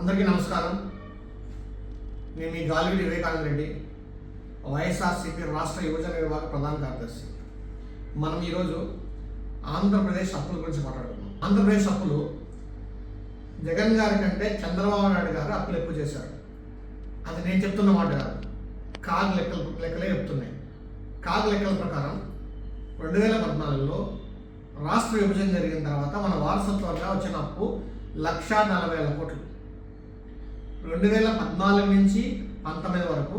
అందరికీ నమస్కారం. నేను మీ గాలివిడి వివేకానంద రెడ్డి వైఎస్ఆర్సీపీ రాష్ట్ర యువజన విభాగ ప్రధాన కార్యదర్శి. మనం ఈరోజు ఆంధ్రప్రదేశ్ అప్పుల గురించి మాట్లాడుతున్నాం ఆంధ్రప్రదేశ్ అప్పులు జగన్ గారి కంటే చంద్రబాబు నాయుడు గారు అప్పులు ఎక్కువ చేశారు. అది నేను చెప్తున్న మాట కాదు. కాగ్ లెక్కలు లెక్కలే చెప్తున్నాయి. కాగ్ లెక్కల ప్రకారం రెండు వేల పద్నాలుగులో రాష్ట్ర విభజన జరిగిన తర్వాత మన వారసత్వంగా వచ్చిన అప్పు లక్షా నలభై వేల కోట్లు. రెండు వేల పద్నాలుగు నుంచి పంతొమ్మిది వరకు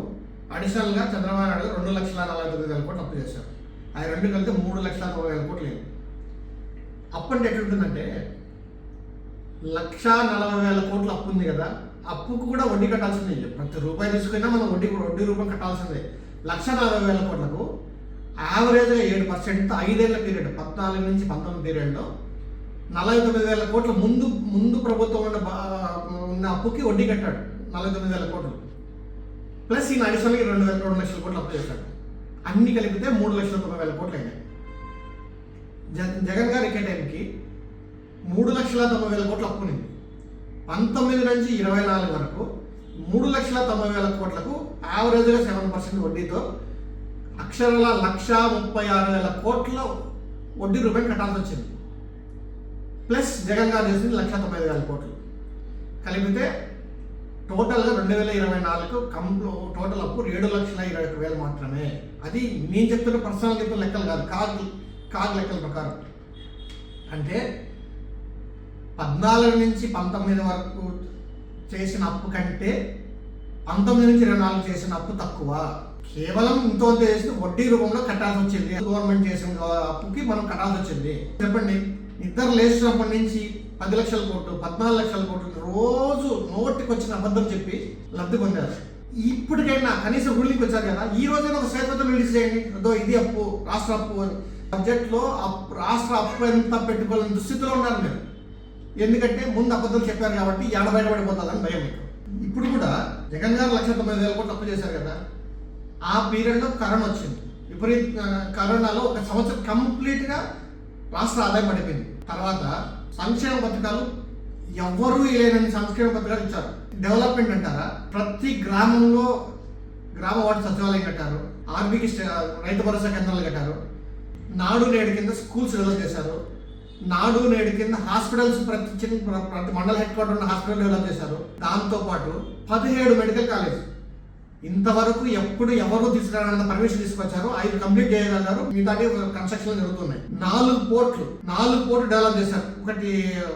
అడిషనల్గా చంద్రబాబు నాయుడు గారు రెండు లక్షల నలభై తొమ్మిది వేల కోట్లు అప్పు చేశారు. ఆ రెండు కలిపితే మూడు లక్షల తొంభై వేల కోట్లు లేదు అప్పు అంటే ఎట్లుంటుందంటే లక్షా నలభై వేల కోట్లు అప్పు ఉంది కదా అప్పుకు కూడా వడ్డీ కట్టాల్సిందే. ప్రతి రూపాయి తీసుకున్నా మనం వడ్డీ వడ్డీ రూపాయి కట్టాల్సిందే. లక్ష నలభై వేల కోట్లకు యావరేజ్గా ఏడు పర్సెంట్ ఐదేళ్ళ పీరియడ్ పద్నాలుగు నుంచి పంతొమ్మిది పీరియడ్లో నలభై తొమ్మిది వేల కోట్ల ముందు ముందు ప్రభుత్వం ఉన్న బా- ఉన్న అప్పుకి వడ్డీ కట్టాడు. నలభై తొమ్మిది వేల కోట్లు. ప్లస్ ఈయన అడిషనల్గా రెండు వేల రెండు లక్షల కోట్లు అప్పు చేశాడు. అన్ని కలిపితే మూడు లక్షల తొంభై వేల కోట్లు అయినాయి. జ- జగన్ గారు ఎక్కే టైంకి మూడు లక్షల తొంభై వేల కోట్లు అప్పు ఉంది పంతొమ్మిది నుంచి ఇరవై నాలుగు వరకు మూడు లక్షల తొంభై వేల కోట్లకు యావరేజ్గా సెవెన్ పర్సెంట్ వడ్డీతో అక్షరాల లక్ష ముప్పై ఆరు వేల కోట్ల వడ్డీ రూపాయలు కట్టాల్సి వచ్చింది. ప్లస్ జగన్ గారు చేసింది లక్ష తొంభై వేల కోట్లు. కలిపితే టోటల్గా రెండు వేల ఇరవై నాలుగు కంప్లో టోటల్ అప్పు ఏడు లక్షల ఇరవై ఒక వేలు మాత్రమే. అది నేను చెప్తున్న పర్సనల్ చెప్పిన లెక్కలు కాదు కాగ్ కాగ్ లెక్కల ప్రకారం. అంటే పద్నాలుగు నుంచి పంతొమ్మిది వరకు చేసిన అప్పు కంటే పంతొమ్మిది నుంచి ఇరవై నాలుగు చేసిన అప్పు తక్కువ. కేవలం ఇంతో చేసి వడ్డీ రూపంలో కట్టాల్సి వచ్చింది. గవర్నమెంట్ చేసిన అప్పుకి మనం కట్టాల్సి వచ్చింది. చెప్పండి. ఇద్దరు లేచినప్పటి నుంచి పది లక్షల కోట్లు పద్నాలుగు లక్షల కోట్లు రోజు నోటికి వచ్చిన అబద్ధం చెప్పి లబ్ధి పొందారు. ఇప్పటికైనా కనీసం రూలింగ్ వచ్చారు కదా ఈ రోజైనా ఒక శ్వేతపత్రం రిలీజ్ చేయండి. అదో ఇది అప్పు రాష్ట్ర అప్పు అని. బడ్జెట్లో రాష్ట్ర అప్పు ఎంత పెట్టుకోవాలని దుస్థితిలో ఉన్నారు మీరు. ఎందుకంటే ముందు అబద్ధం చెప్పారు కాబట్టి ఏడ బయటపడిపోతుందని భయం మీకు. ఇప్పుడు కూడా జగన్ గారు లక్ష తొమ్మిది వేల కోట్లు అప్పు చేశారు కదా ఆ పీరియడ్లో కరోనా వచ్చింది. విపరీత కరోనాలో ఒక సంవత్సరం కంప్లీట్గా రాష్ట్ర ఆదాయం పడిపోయింది. తర్వాత సంక్షేమ పథకాలు ఎవ్వరూ లేనని సంక్షేమ పథకాలు ఇచ్చారు. డెవలప్మెంట్ అంటారా? ప్రతి గ్రామంలో గ్రామ వార్డు సచివాలయం కట్టారు. ఆర్బీకి రైతు భరోసా కేంద్రాలు కట్టారు. నాడు నేడు కింద స్కూల్స్ డెవలప్ చేశారు. నాడు నేడు కింద హాస్పిటల్స్ ప్రతి చిన్న ప్రతి మండల హెడ్ క్వార్టర్ ఉన్న హాస్పిటల్ డెవలప్ చేశారు. దాంతోపాటు పదిహేడు మెడికల్ కాలేజ్ ఇంతవరకు ఎప్పుడు ఎవరు తీసుకురావాలన్న పర్మిషన్ తీసుకొచ్చారు ఐదు కంప్లీట్ చేయగలరు మిగతా కన్స్ట్రక్షన్ జరుగుతున్నాయి. నాలుగు పోర్ట్లు నాలుగు పోర్ట్లు డెవలప్ చేశారు. ఒకటి